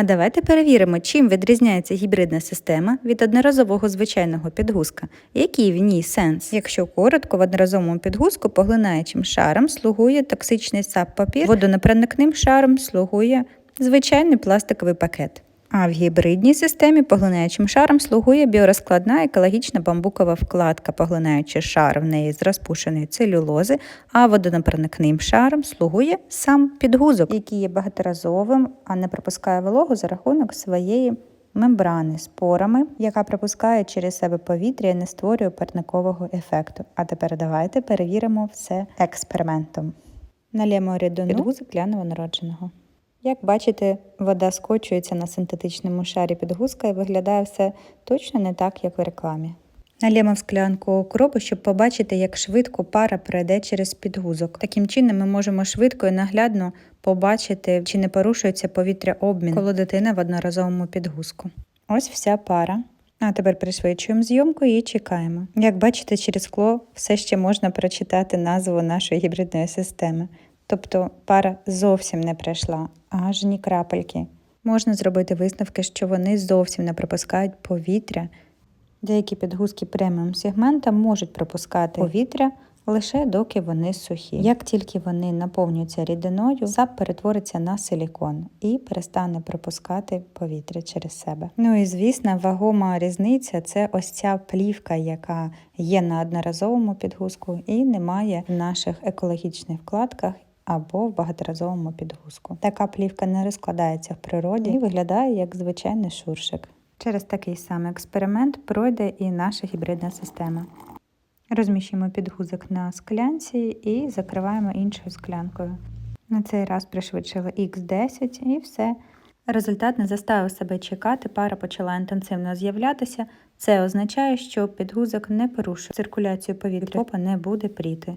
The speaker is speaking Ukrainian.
А давайте перевіримо, чим відрізняється гібридна система від одноразового звичайного підгузка, який в ній сенс. Якщо коротко, в одноразовому підгузку поглинаючим шаром слугує токсичний сап-папір, водонепроникним шаром слугує звичайний пластиковий пакет. А в гібридній системі поглинаючим шаром слугує біорозкладна екологічна бамбукова вкладка, поглинаючи шар в неї з розпушеної целюлози, а водонепроникним шаром слугує сам підгузок, який є багаторазовим, а не пропускає вологу за рахунок своєї мембрани з порами, яка пропускає через себе повітря і не створює парникового ефекту. А тепер давайте перевіримо все експериментом. Налємо рідину підгузок для новонародженого. Як бачите, вода скочується на синтетичному шарі підгузка і виглядає все точно не так, як у рекламі. Налємо в склянку окропу, щоб побачити, як швидко пара пройде через підгузок. Таким чином ми можемо швидко і наглядно побачити, чи не порушується повітря обмін, коли дитина в одноразовому підгузку. Ось вся пара. А тепер пришвидшуємо зйомку і чекаємо. Як бачите, через скло все ще можна прочитати назву нашої гібридної системи. Тобто пара зовсім не пройшла, аж ні крапельки. Можна зробити висновки, що вони зовсім не пропускають повітря. Деякі підгузки преміум сегмента можуть пропускати повітря лише доки вони сухі. Як тільки вони наповнюються рідиною, зап перетвориться на силікон і перестане пропускати повітря через себе. Ну і звісно, вагома різниця це ось ця плівка, яка є на одноразовому підгузку і немає в наших екологічних вкладках або в багаторазовому підгузку. Така плівка не розкладається в природі і виглядає як звичайний шуршик. Через такий самий експеримент пройде і наша гібридна система. Розміщуємо підгузок на склянці і закриваємо іншою склянкою. На цей раз пришвидшили X10 і все. Результат не заставив себе чекати, пара почала інтенсивно з'являтися. Це означає, що підгузок не порушує циркуляцію повітря, попа не буде пріти.